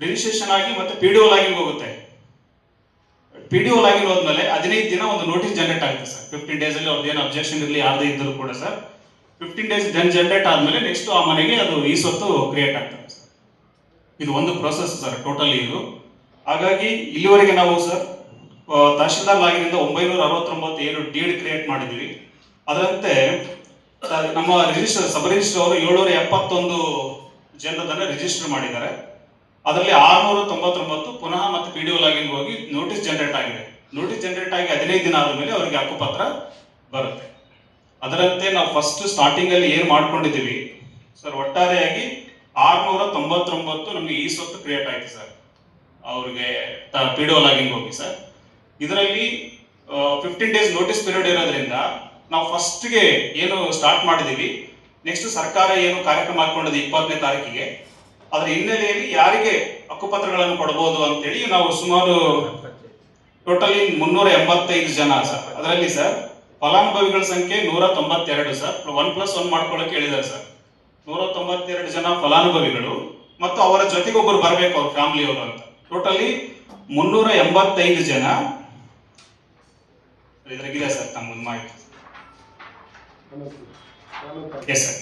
ರಿಜಿಸ್ಟ್ರೇಷನ್ ಆಗಿ ಮತ್ತೆ ಪಿ ಡಿ ಒ ಲಾಗಿಂಗ್ ಹೋಗುತ್ತೆ. ಪಿ ಡಿ ಒ ಲಾಗಿಂಗ್ ಹೋದ್ಮೇಲೆ ಹದಿನೈದು ದಿನ ಒಂದು ನೋಟಿಸ್ ಜನರೇಟ್ ಆಗುತ್ತೆ ಸರ್. ಫಿಫ್ಟೀನ್ ಡೇಸ್ ಅಲ್ಲಿ ಅವ್ರದ್ದು ಏನು ಅಬ್ಜೆಕ್ಷನ್ ಇರಲಿ ಯಾರದೇ ಇದ್ದರೂ ಕೂಡ ಸರ್. ಫಿಫ್ಟೀನ್ ಡೇಸ್ ಜನ್ ಜನರೇಟ್ ಆದ್ಮೇಲೆ ನೆಕ್ಸ್ಟ್ ಆ ಮನೆಗೆ ಅದು ಈ ಸೊತ್ತು ಕ್ರಿಯೇಟ್ ಆಗ್ತದೆ ಸರ್. ಇದು ಒಂದು ಪ್ರೊಸೆಸ್ ಸರ್ ಟೋಟಲಿ ಇದು. ಹಾಗಾಗಿ ಇಲ್ಲಿವರೆಗೆ ನಾವು ಸರ್ ತಹಶೀಲ್ದಾರ್ ಲಾಗಿನಿಂದ ಒಂಬೈನೂರ ಅರವತ್ತೊಂಬತ್ತು ಏನು ಡೀಡ್ ಕ್ರಿಯೇಟ್ ಮಾಡಿದ್ವಿ ಅದರಂತೆ ನಮ್ಮ ರಿಜಿಸ್ಟರ್ ಸಬ್ ರಿಜಿಸ್ಟರ್ ಅವರು ಏಳ್ನೂರ ಎಪ್ಪತ್ತೊಂದು ಜನರದನ್ನ ರಿಜಿಸ್ಟರ್ ಮಾಡಿದ್ದಾರೆ. ಅದರಲ್ಲಿ ಆರ್ನೂರ ತೊಂಬತ್ತೊಂಬತ್ತು ಪುನಃ ಮತ್ತೆ ಪಿ ಡಿ ಲಾಗಿನ್ ಹೋಗಿ ನೋಟಿಸ್ ಜನರೇಟ್ ಆಗಿದೆ. ನೋಟಿಸ್ ಜನರೇಟ್ ಆಗಿ ಹದಿನೈದು ದಿನ ಆದಮೇಲೆ ಅವರಿಗೆ ಹಕ್ಕುಪತ್ರ ಬರುತ್ತೆ. ಅದರಂತೆ ನಾವು ಫಸ್ಟ್ ಸ್ಟಾರ್ಟಿಂಗ್ ಅಲ್ಲಿ ಏನ್ ಮಾಡ್ಕೊಂಡಿದ್ದೀವಿ? ಸರ್, ಒಟ್ಟಾರೆಯಾಗಿ ಆರ್ನೂರ ತೊಂಬತ್ತೊಂಬತ್ತು ನಮಗೆ ಈ ಸ್ವತ್ತು ಕ್ರಿಯೇಟ್ ಆಯ್ತು ಸರ್. ಅವ್ರಿಗೆ ಪಿ ಡಿ ಲಾಗಿನ್ ಹೋಗಿ ಸರ್. ಇದರಲ್ಲಿ ಫಿಫ್ಟೀನ್ ಡೇಸ್ ನೋಟಿಸ್ ಪೀರಿಯಡ್ ಇರೋದ್ರಿಂದ ನಾವು ಫಸ್ಟ್ಗೆ ಏನು ಸ್ಟಾರ್ಟ್ ಮಾಡಿದೀವಿ ನೆಕ್ಸ್ಟ್ ಸರ್ಕಾರ ಏನು ಕಾರ್ಯಕ್ರಮ ಹಾಕೊಂಡಿದೆ ಇಪ್ಪತ್ತನೇ ತಾರೀಕಿಗೆ, ಅದರ ಹಿನ್ನೆಲೆಯಲ್ಲಿ ಯಾರಿಗೆ ಹಕ್ಕುಪತ್ರಗಳನ್ನು ಕೊಡಬಹುದು ಅಂತೇಳಿ ನಾವು ಸುಮಾರು ಟೋಟಲಿ ಮುನ್ನೂರ ಎಂಬತ್ತೈದು ಜನ ಸರ್ ಅದರಲ್ಲಿ ಸರ್ ಫಲಾನುಭವಿಗಳ ಸಂಖ್ಯೆ ನೂರ ತೊಂಬತ್ತೆರಡು ಸರ್ ಒನ್ ಪ್ಲಸ್ ಒನ್ ಮಾಡ್ಕೊಳ್ಳೋಕೆ ಹೇಳಿದ್ದಾರೆ ಸರ್ ನೂರ ತೊಂಬತ್ತೆರಡು ಜನ ಫಲಾನುಭವಿಗಳು ಮತ್ತು ಅವರ ಜೊತೆಗೊಬ್ಬರು ಬರಬೇಕು ಅವ್ರ ಫ್ಯಾಮಿಲಿಯವರು ಅಂತ. ಟೋಟಲಿ ಮುನ್ನೂರ ಎಂಬತ್ತೈದು ಜನ. ಇದ್ರಾಗಿದೆ ಸರ್ ತಮ್ಮ ಮಾಹಿತಿ. ಎಸ್ ಸರ್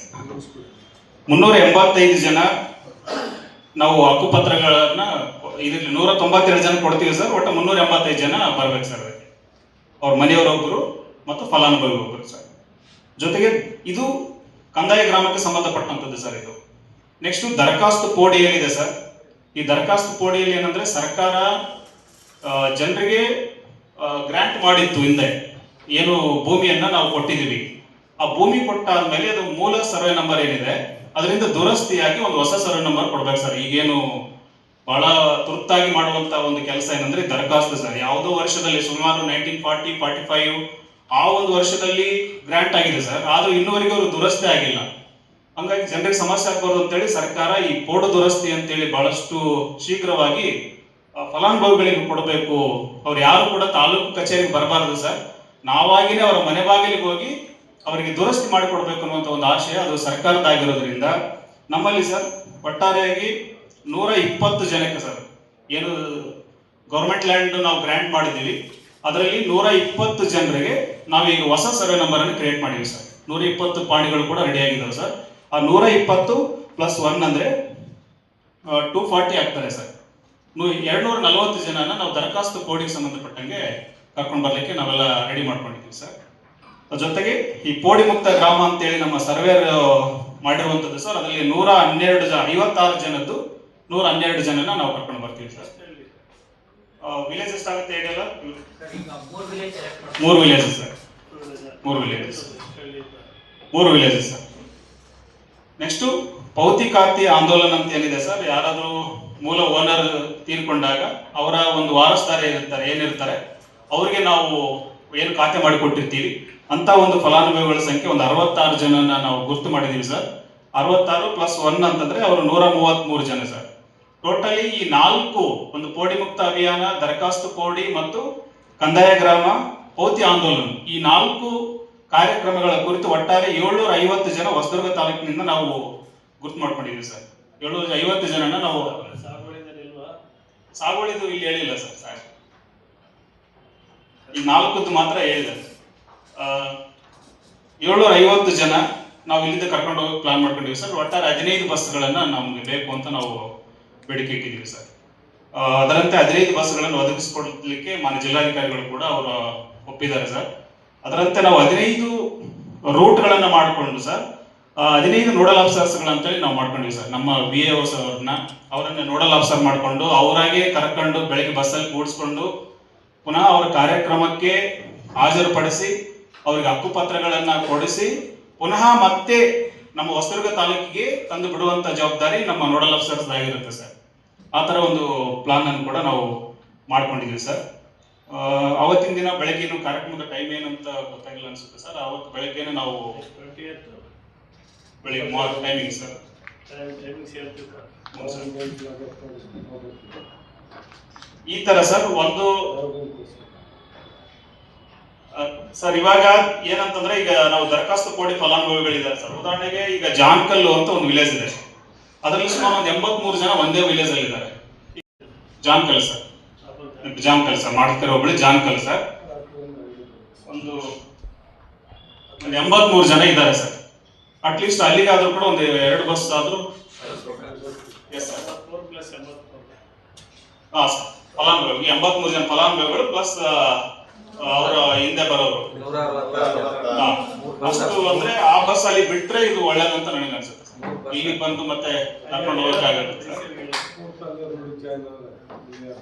ಮುನ್ನೂರ ಎಂಬತ್ತೈದು ಜನ ನಾವು ಹಕ್ಕುಪತ್ರಗಳನ್ನ ಇದರಲ್ಲಿ ನೂರ ತೊಂಬತ್ತೆರಡು ಜನ ಕೊಡ್ತೀವಿ ಸರ್ ಒಟ್ಟು ಮುನ್ನೂರ ಎಂಬತ್ತೈದು ಜನ ಬರ್ಬೇಕು ಸರ್ ಅದಕ್ಕೆ. ಅವ್ರ ಮನೆಯವರೊಬ್ಬರು ಮತ್ತು ಫಲಾನುಭವಿ ಒಬ್ಬರು ಸರ್ ಜೊತೆಗೆ ಇದು ಕಂದಾಯ ಗ್ರಾಮಕ್ಕೆ ಸಂಬಂಧಪಟ್ಟಂಥದ್ದು ಸರ್ ಇದು. ನೆಕ್ಸ್ಟ್ ದರಖಾಸ್ತು ಪೋಡಿ ಏನಿದೆ ಸರ್ ಈ ದರಖಾಸ್ತು ಪೋಡಿಯಲ್ಲಿ ಏನಂದ್ರೆ ಸರ್ಕಾರ ಜನರಿಗೆ ಗ್ರಾಂಟ್ ಮಾಡಿತ್ತು ಹಿಂದೆ. ಏನು ಭೂಮಿಯನ್ನ ನಾವು ಕೊಟ್ಟಿದ್ದೀವಿ. ಆ ಭೂಮಿ ಕೊಟ್ಟಾದ್ಮೇಲೆ ಅದು ಮೂಲ ಸರ್ವೆ ನಂಬರ್ ಏನಿದೆ, ಅದರಿಂದ ದುರಸ್ತಿಯಾಗಿ ಒಂದು ಹೊಸ ಸರ್ವೆ ನಂಬರ್ ಕೊಡ್ಬೇಕು ಸರ್. ಈಗೇನು ಬಹಳ ತುರ್ತಾಗಿ ಮಾಡುವಂತ ಒಂದು ಕೆಲಸ ಏನಂದ್ರೆ ದರಖಾಸ್ತು ಸರ್. ಯಾವುದೋ ವರ್ಷದಲ್ಲಿ ಸುಮಾರು ನೈನ್ಟೀನ್ ಫಾರ್ಟಿ ಫಾರ್ಟಿ ಫೈವ್ ಆ ಒಂದು ವರ್ಷದಲ್ಲಿ ಗ್ರಾಂಟ್ ಆಗಿದೆ ಸರ್. ಆದ್ರೂ ಇನ್ನುವರೆಗೂ ಅವರು ದುರಸ್ತಿ ಆಗಿಲ್ಲ. ಹಂಗಾಗಿ ಜನರಿಗೆ ಸಮಸ್ಯೆ ಆಗ್ಬಾರ್ದು ಅಂತೇಳಿ ಸರ್ಕಾರ ಈ ಪೋಡು ದುರಸ್ತಿ ಅಂತೇಳಿ ಬಹಳಷ್ಟು ಶೀಘ್ರವಾಗಿ ಫಲಾನುಭವಿಗಳಿಗೆ ಕೊಡಬೇಕು. ಅವ್ರು ಯಾರು ಕೂಡ ತಾಲೂಕು ಕಚೇರಿಗೆ ಬರಬಾರದು ಸರ್. ನಾವಾಗಿನೇ ಅವರ ಮನೆ ಬಾಗಿಲಿಗೆ ಹೋಗಿ ಅವರಿಗೆ ದುರಸ್ತಿ ಮಾಡಿಕೊಡ್ಬೇಕು ಅನ್ನುವಂಥ ಒಂದು ಆಶಯ ಅದು ಸರ್ಕಾರದ್ದಾಗಿರೋದ್ರಿಂದ. ನಮ್ಮಲ್ಲಿ ಸರ್, ಒಟ್ಟಾರೆಯಾಗಿ ನೂರ ಇಪ್ಪತ್ತು ಜನಕ್ಕೆ ಸರ್, ಏನು ಗೌರ್ಮೆಂಟ್ ಲ್ಯಾಂಡ್ ನಾವು ಗ್ರ್ಯಾಂಟ್ ಮಾಡಿದ್ದೀವಿ. ಅದರಲ್ಲಿ ನೂರ ಇಪ್ಪತ್ತು ಜನರಿಗೆ ನಾವೀಗ ಹೊಸ ಸರ್ವೆ ನಂಬರ್ ಅನ್ನು ಕ್ರಿಯೇಟ್ ಮಾಡಿದ್ವಿ ಸರ್. ನೂರ ಇಪ್ಪತ್ತು ಪಾಣಿಗಳು ಕೂಡ ರೆಡಿ ಆಗಿದ್ದಾವೆ ಸರ್. ಆ ನೂರ ಇಪ್ಪತ್ತು ಪ್ಲಸ್ ಒನ್ ಅಂದ್ರೆ ಟೂ ಫಾರ್ಟಿ ಆಗ್ತಾರೆ ಸರ್. ಎರಡ್ನೂರ ನಲವತ್ತು ಜನನ ನಾವು ದರಖಾಸ್ತು ಕೋಡಿಗೆ ಸಂಬಂಧಪಟ್ಟಂಗೆ ಕರ್ಕೊಂಡು ಬರಲಿಕ್ಕೆ ನಾವೆಲ್ಲ ರೆಡಿ ಮಾಡ್ಕೊಂಡಿದ್ದೀವಿ ಸರ್. ಜೊತೆಗೆ ಈ ಪೋಡಿ ಮುಕ್ತ ಗ್ರಾಮ ಅಂತೇಳಿ ನಮ್ಮ ಸರ್ವೇರ್ ಮಾಡಿರುವಂಥದ್ದು ಸರ್ ಅದರಲ್ಲಿ ನೂರ ಹನ್ನೆರಡು ಜನ ಐವತ್ತಾರು ಜನದ್ದು ನೂರ ಹನ್ನೆರಡು ಜನನ ನಾವು ಕರ್ಕೊಂಡು ಬರ್ತೀವಿ ಸರ್. ವಿಲೇಜ್ ಎಷ್ಟಾಗುತ್ತೆ ಹೇಳಲ್ಲ? ಮೂರು ವಿಲೇಜ್ ವಿಲೇಜಸ್ ಸರ್. ಮೂರು ವಿಲೇಜಸ್ ಮೂರು ವಿಲೇಜಸ್ ಸರ್. ನೆಕ್ಸ್ಟ್ ಭೌತಿಕಾತಿ ಆಂದೋಲನ ಅಂತ ಏನಿದೆ ಸರ್ ಯಾರಾದರೂ ಮೂಲ ಓನರ್ ತೀರ್ಕೊಂಡಾಗ ಅವರ ಒಂದು ವಾರಸ್ದಾರ ಏನಿರ್ತಾರೆ ಏನಿರ್ತಾರೆ ಅವ್ರಿಗೆ ನಾವು ಏನು ಖಾತೆ ಮಾಡಿಕೊಟ್ಟಿರ್ತೀವಿ. ಅಂತ ಒಂದು ಫಲಾನುಭವಿಗಳ ಸಂಖ್ಯೆ ಒಂದು ಅರವತ್ತಾರು ಜನನ ನಾವು ಗುರ್ತು ಮಾಡಿದೀವಿ ಸರ್. ಅರವತ್ತಾರು ಪ್ಲಸ್ ಒನ್ ಅಂತಂದ್ರೆ ಅವರು ನೂರ ಮೂವತ್ಮೂರು ಜನ ಸರ್. ಟೋಟಲಿ ಈ ನಾಲ್ಕು ಒಂದು ಪೋಡಿ ಮುಕ್ತ ಅಭಿಯಾನ, ದರಖಾಸ್ತು ಕೋಡಿ ಮತ್ತು ಕಂದಾಯ ಗ್ರಾಮ ಪೌತಿ ಆಂದೋಲನ ಈ ನಾಲ್ಕು ಕಾರ್ಯಕ್ರಮಗಳ ಕುರಿತು ಒಟ್ಟಾರೆ ಏಳ್ನೂರ ಐವತ್ತು ಜನ ಹೊಸದುರ್ಗ ತಾಲೂಕಿನಿಂದ ನಾವು ಗುರ್ತು ಮಾಡ್ಕೊಂಡಿದ್ದೀವಿ ಸರ್. ಏಳ್ನೂರ ಐವತ್ತು ಜನನ ನಾವು ಸಾಗುವಳಿದು ಇಲ್ಲಿ ಹೇಳಿಲ್ಲ ಸರ್ ಸಾರ್ ಈ ನಾಲ್ಕದ್ದು ಮಾತ್ರ ಹೇಳಿದ್ದಾರೆ ಏಳ್ನೂರ ಐವತ್ತು ಜನ ನಾವು ಇಲ್ಲಿಂದ ಕರ್ಕೊಂಡು ಹೋಗಿ ಪ್ಲಾನ್ ಮಾಡ್ಕೊಂಡಿದ್ದೀವಿ ಸರ್. ಒಟ್ಟಾರೆ ಹದಿನೈದು ಬಸ್ಗಳನ್ನು ನಮಗೆ ಬೇಕು ಅಂತ ನಾವು ಬೇಡಿಕೆ ಇಟ್ಟಿದ್ದೀವಿ ಸರ್. ಅದರಂತೆ ಹದಿನೈದು ಬಸ್ಗಳನ್ನು ಒದಗಿಸಿಕೊಡ್ಲಿಕ್ಕೆ ಮಾನ್ಯ ಜಿಲ್ಲಾಧಿಕಾರಿಗಳು ಕೂಡ ಅವರು ಒಪ್ಪಿದ್ದಾರೆ ಸರ್. ಅದರಂತೆ ನಾವು ಹದಿನೈದು ರೂಟ್ಗಳನ್ನು ಮಾಡಿಕೊಂಡು ಸರ್ ಹದಿನೈದು ನೋಡಲ್ ಅಂತೇಳಿ ನಾವು ಮಾಡ್ಕೊಂಡಿವಿ ಸರ್. ನಮ್ಮ ಬಿ ಎ ಅವ್ರನ್ನ ಅವರನ್ನ ನೋಡಲ್ ಆಫೀಸರ್ ಮಾಡಿಕೊಂಡು ಅವರಾಗೆ ಕರ್ಕೊಂಡು ಬೆಳಗ್ಗೆ ಬಸ್ಸಲ್ಲಿ ಕೂಡಿಸ್ಕೊಂಡು ಪುನಃ ಅವರ ಕಾರ್ಯಕ್ರಮಕ್ಕೆ ಹಾಜರುಪಡಿಸಿ ಅವರಿಗೆ ಹಕ್ಕುಪತ್ರಗಳನ್ನು ಕೊಡಿಸಿ ಪುನಃ ಮತ್ತೆ ನಮ್ಮ ಹೊಸದುರ್ಗ ತಾಲೂಕಿಗೆ ತಂದು ಬಿಡುವಂತ ಜವಾಬ್ದಾರಿ ನಮ್ಮ ನೋಡಲ್ ಆಫೀಸರ್ಸ್ ಆಗಿರುತ್ತೆ ಸರ್. ಆ ಥರ ಒಂದು ಪ್ಲಾನ್ ಅನ್ನು ಕೂಡ ನಾವು ಮಾಡ್ಕೊಂಡಿದ್ದೀವಿ ಸರ್. ಅವತ್ತಿನ ದಿನ ಬೆಳಗ್ಗೆನು ಕಾರ್ಯಕ್ರಮದ ಟೈಮ್ ಏನು ಅಂತ ಗೊತ್ತಾಗಿಲ್ಲ ಅನ್ಸುತ್ತೆ ಸರ್. ಅವತ್ತು ಬೆಳಗ್ಗೆನೆ ನಾವು ಟೈಮಿಂಗ್ ಸರ್. ಈ ತರ ಸರ್, ಒಂದು ಸರ್ ಇವಾಗ ಏನಂತಂದ್ರೆ ಈಗ ನಾವು ದರಖಾಸ್ತು ಕೋಡಿ ಫಲಾನುಭವಿಗಳಿದ್ದಾರೆ ಸರ್. ಉದಾಹರಣೆಗೆ ಈಗ ಜಾನ್ಕಲ್ಲು ಅಂತ ಒಂದು ವಿಲೇಜ್ ಇದೆ ಅದರಲ್ಲಿ ಸುಮಾರು ಒಂದು ಎಂಬತ್ಮೂರು ಜನ ಒಂದೇ ವಿಲೇಜ್ ಅಲ್ಲಿ ಇದ್ದಾರೆ. ಜಾನ್ಕಲ್ ಸರ್. ಜಾನ್ಕಲ್ ಸರ್ ಮಾಡ್ತಿರೋ ಒಬ್ಬಳಿ ಜಾನ್ಕಲ್ ಸರ್. ಒಂದು ಒಂದು ಎಂಬತ್ಮೂರು ಜನ ಇದ್ದಾರೆ ಸರ್. ಅಟ್ಲೀಸ್ಟ್ ಅಲ್ಲಿಗಾದ್ರೂ ಕೂಡ ಒಂದು ಎರಡು ಬಸ್ ಆದ್ರೂ ಎಸ್ ಸರ್ ಹಾ ಸರ್ ಫಲಾನುಭವಿ ಎಂಬತ್ಮೂರು ಜನ ಫಲಾನುಭವಿಗಳು ಪ್ಲಸ್ ಅವರ ಹಿಂದೆ ಬರೋರು. ಅಷ್ಟು ಅಂದ್ರೆ ಆ ಬಸ್ ಅಲ್ಲಿ ಬಿಟ್ರೆ ಇದು ಒಳ್ಳೇದಂತ ನನಗೆ ಅನ್ಸುತ್ತೆ. ಇಲ್ಲಿ ಬಂದು ಮತ್ತೆ ಕರ್ಕೊಂಡು ಹೋಗಕ್ಕಾಗತ್ತೆ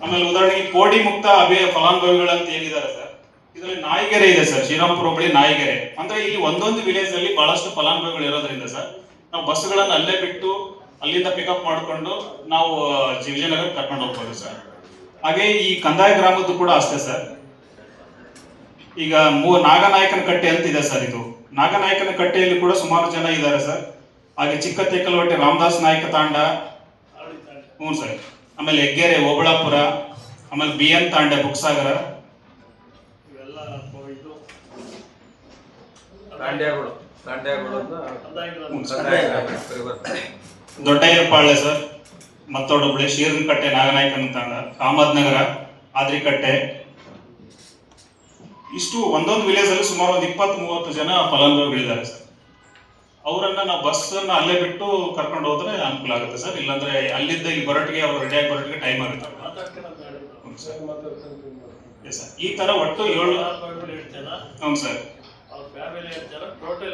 ಆಮೇಲೆ ಉದಾಹರಣೆಗೆ ಕೋಡಿ ಮುಕ್ತ ಅಭಿಯ ಫಲಾನುಭವಿಗಳಂತ ಏನಿದ್ದಾರೆ ಸರ್? ಇದರಲ್ಲಿ ನಾಯಿಗೆರೆ ಇದೆ ಸರ್ ಶ್ರೀರಾಮ್ಪುರ ಹೋಬಳಿ ನಾಯಿಗೆರೆ. ಅಂದ್ರೆ ಇಲ್ಲಿ ಒಂದೊಂದು ವಿಲೇಜ್ ಅಲ್ಲಿ ಬಹಳಷ್ಟು ಫಲಾನುಭವಿಗಳು ಇರೋದ್ರಿಂದ ಸರ್ ನಾವು ಬಸ್ಗಳನ್ನ ಅಲ್ಲೇ ಬಿಟ್ಟು ಅಲ್ಲಿಂದ ಪಿಕಪ್ ಮಾಡಿಕೊಂಡು ನಾವು ವಿಜಯನಗರ ಕರ್ಕೊಂಡು ಹೋಗ್ಬೋದು ಸರ್. ಹಾಗೆ ಈ ಕಂದಾಯ ಗ್ರಾಮದ್ದು ಕೂಡ ಅಷ್ಟೇ ಸರ್. ಈಗ ಮೂ ನಾಗನಾಯಕನ ಕಟ್ಟೆ ಅಂತ ಇದೆ ಸರ್ ಇದು? ನಾಗನಾಯಕನ ಕಟ್ಟೆಯಲ್ಲಿ ಕೂಡ ಸುಮಾರು ಜನ ಇದ್ದಾರೆ ಸರ್. ಹಾಗೆ ಚಿಕ್ಕ ತೆಕ್ಕಲವಟ್ಟೆ ರಾಮದಾಸ್ ನಾಯಕ ತಾಂಡ ಹ್ಞೂ ಸರ್. ಆಮೇಲೆ ಹೆಗ್ಗೆರೆ ಓಬಳಾಪುರ ಆಮೇಲೆ ಬಿ ಎನ್ ತಾಂಡೆ ಬುಕ್ಸಾಗರ. ದೊಡ್ಡ ಹ್ಞೂ ಸರ್. ಮತ್ತೊಡೊಬ್ಳೆ ಶೀರನಕಟ್ಟೆ ನಾಗನಾಯಕನ ತಾಂಡ ಅಹಮದ್ನಗರ ಆದ್ರಿಕಟ್ಟೆ. ಇಷ್ಟು ಒಂದೊಂದು ವಿಲೇಜ್ ಅಲ್ಲಿ ಸುಮಾರು ಒಂದು ಇಪ್ಪತ್ತು, ಮೂವತ್ತು ಜನ ಫಲಾನುಭವಿಗಳಿದ್ದಾರೆ ಸರ್. ಅವರನ್ನ ನಾವು ಬಸ್ ಅನ್ನ ಅಲ್ಲೇ ಬಿಟ್ಟು ಕರ್ಕೊಂಡು ಹೋದ್ರೆ ಅನುಕೂಲ ಆಗುತ್ತೆ ಸರ್. ಇಲ್ಲಾಂದ್ರೆ ಅಲ್ಲಿಂದ ಇಲ್ಲಿ ಬರೋಟಿಗೆ ಅವ್ರು ರೆಡಿಯಾಗಿ ಬರೋಟಿಗೆ ಟೈಮ್ ಆಗುತ್ತೆ. ಸರ್. ಈ ತರ ಒಟ್ಟು ಏಳು ಹ್ಞೂ sir. Family total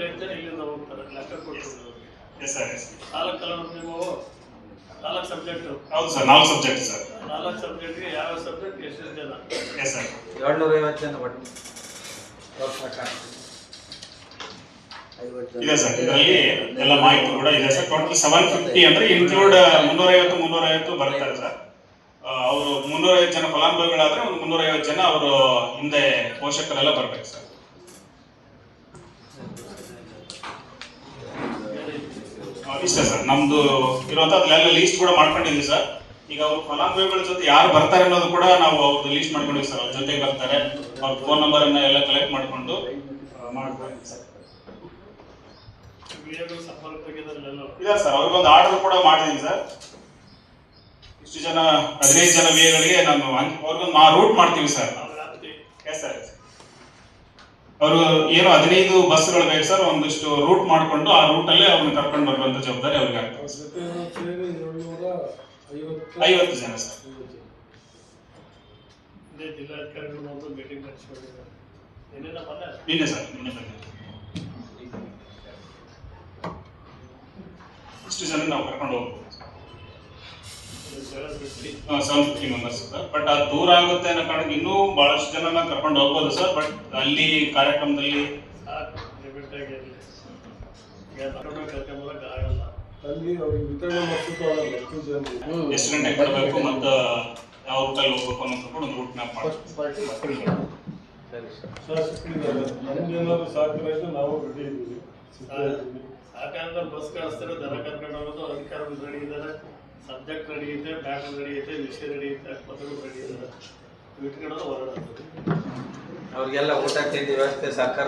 yes sir ನಾಲ್ಕು ಸಬ್ಜೆಕ್ಟ್ ಹೌದು ಸರ್ ನಾಲ್ಕು ಸಬ್ಜೆಕ್ಟ್ ಸರ್. ನಾಲ್ಕು ಸಬ್ಜೆಕ್ಟ್ಗೆ ಯಾವ ಸಬ್ಜೆಕ್ಟ್ ಎಷ್ಟು ಜನ? ಎಸ್ ಸರ್ ಏಳ್ನೂರ ಐವತ್ತು ಜನ ಒಟ್ಟು. ಇದೆ ಸರ್ ಇದರಲ್ಲಿ ಎಲ್ಲ ಮಾಹಿತಿ ಕೂಡ ಇದೆ ಸರ್. ಟೋಟಲ್ ಸೆವೆನ್ ಫಿಫ್ಟಿ ಅಂದ್ರೆ ಇನ್ಕ್ಲೂಡ್ ಮುನ್ನೂರೈವತ್ತು ಮುನ್ನೂರೈವತ್ತು ಬರ್ತಾರೆ ಸರ್. ಅವರು ಮುನ್ನೂರೈವತ್ತು ಜನ ಫಲಾನುಭವಿಗಳಾದ್ರೆ ಒಂದು ಮುನ್ನೂರೈವತ್ತು ಜನ ಅವರು ಹಿಂದೆ ಪೋಷಕರೆಲ್ಲ ಬರ್ಬೇಕು ಸರ್. ಇಷ್ಟೇ ಸರ್. ನಮ್ದು ಇರುವಂತ ಅದ್ಲೆಲ್ಲ ಲೀಸ್ಟ್ ಕೂಡ ಮಾಡ್ಕೊಂಡಿದ್ವಿ ಸರ್. ಈಗ ಅವ್ರು ಫಲಾನುಭವಿಗಳ ಜೊತೆ ಯಾರು ಬರ್ತಾರೆ ಅನ್ನೋದು ಕೂಡ ನಾವು ಅವ್ರದ್ದು ಲೀಸ್ಟ್ ಮಾಡ್ಕೊಂಡಿವಿ ಸರ್. ಅವ್ರ ಜೊತೆಗೆ ಬರ್ತಾರೆ. ಅವ್ರ ಫೋನ್ ನಂಬರ್ ಅನ್ನ ಎಲ್ಲ ಕಲೆಕ್ಟ್ ಮಾಡಿಕೊಂಡು ಮಾಡ್ಕೊಂಡು ಸರ್. ಅವ್ರಿಗೊಂದು ಆರ್ಡರ್ ಕೂಡ ಮಾಡಿದೀನಿ ಸರ್. ಇಷ್ಟು ಜನ, ಹದಿನೈದು ಜನ ವಿಗಳಿಗೆ ನಾನು ಅವ್ರಿಗೊಂದು ರೂಟ್ ಮಾಡ್ತೀವಿ ಸರ್. ಎಸ್ ಸರ್ ಅವರು ಏನು ಹದಿನೈದು ಬಸ್ಗಳು ಬೇಕು ಸರ್ ಒಂದಿಷ್ಟು ರೂಟ್ ಮಾಡಿಕೊಂಡು ಆ ರೂಟಲ್ಲೇ ಅವ್ರನ್ನ ಕರ್ಕೊಂಡು ಬರುವಂತ ಜವಾಬ್ದಾರಿ ಅವ್ರಿಗೆ ಆಗ್ತದೆ ಐವತ್ತು ಜನ ಸರ್. ನಿನ್ನೆ ಸರ್ ನಿನ್ನೆ ಇಷ್ಟು ಜನ ನಾವು ಕರ್ಕೊಂಡು ಹೋಗ್ಬೋದು. Seven fifty members sir but ಅದು ದೂರ ಆಗುತ್ತೆ ಅನ್ನೋ ಕಾರಣಕ್ಕೆ ಇನ್ನೂ ಬಹಳಷ್ಟು ಜನನ ಕರ್ಕೊಂಡು ಹೋಗ್ಬೋದು ಸರ್ ಬಟ್ ಅಲ್ಲಿ ಕಾರ್ಯಕ್ರಮದಲ್ಲಿ ಎಷ್ಟು ಗಂಟೆಗೆ ಬರಬೇಕು ಮತ್ತು ಯಾವ ರೂಟಲ್ಲಿ ಹೋಗ್ಬೇಕು ಅನ್ನೋದು ಕೂಡ ಒಂದು ರೂಟ್ ಮ್ಯಾಪ್ ಮಾಡ್ತೀವಿ ಸರಿ ಸರ್ ಶಾಸಕರಿದ್ದಾರೆ ನಮ್ಗೇನಾದ್ರು ಇದ್ರೆ ನಾವು ರೆಡಿ ಇದ್ದೀವಿ. ಇದ್ದೀವಿ ಬಸ್ ಕಳಿಸ್ತಾರೆ ದನ ಕರ್ಕೊಂಡು ಹೋಗೋದು ಅಧಿಕಾರಿಗಳು ರೆಡಿ ಇದ್ದಾರೆ. ಸಬ್ಜೆಕ್ಟ್ ನಡೆಯುತ್ತೆ ಇದೆ ನಡೆಯುತ್ತೆ ವಿಷಯ ನಡೆಯುತ್ತೆ ಪತ್ರಗಳು ಇದ್ದಾರೆ ಇಟ್ಕೊಳ್ಳೋದು ಹೊರಡೋದು. ಅವ್ರಿಗೆಲ್ಲ ಊಟ ತಿಂಡಿ ವ್ಯವಸ್ಥೆ, ಸರ್ಕಾರ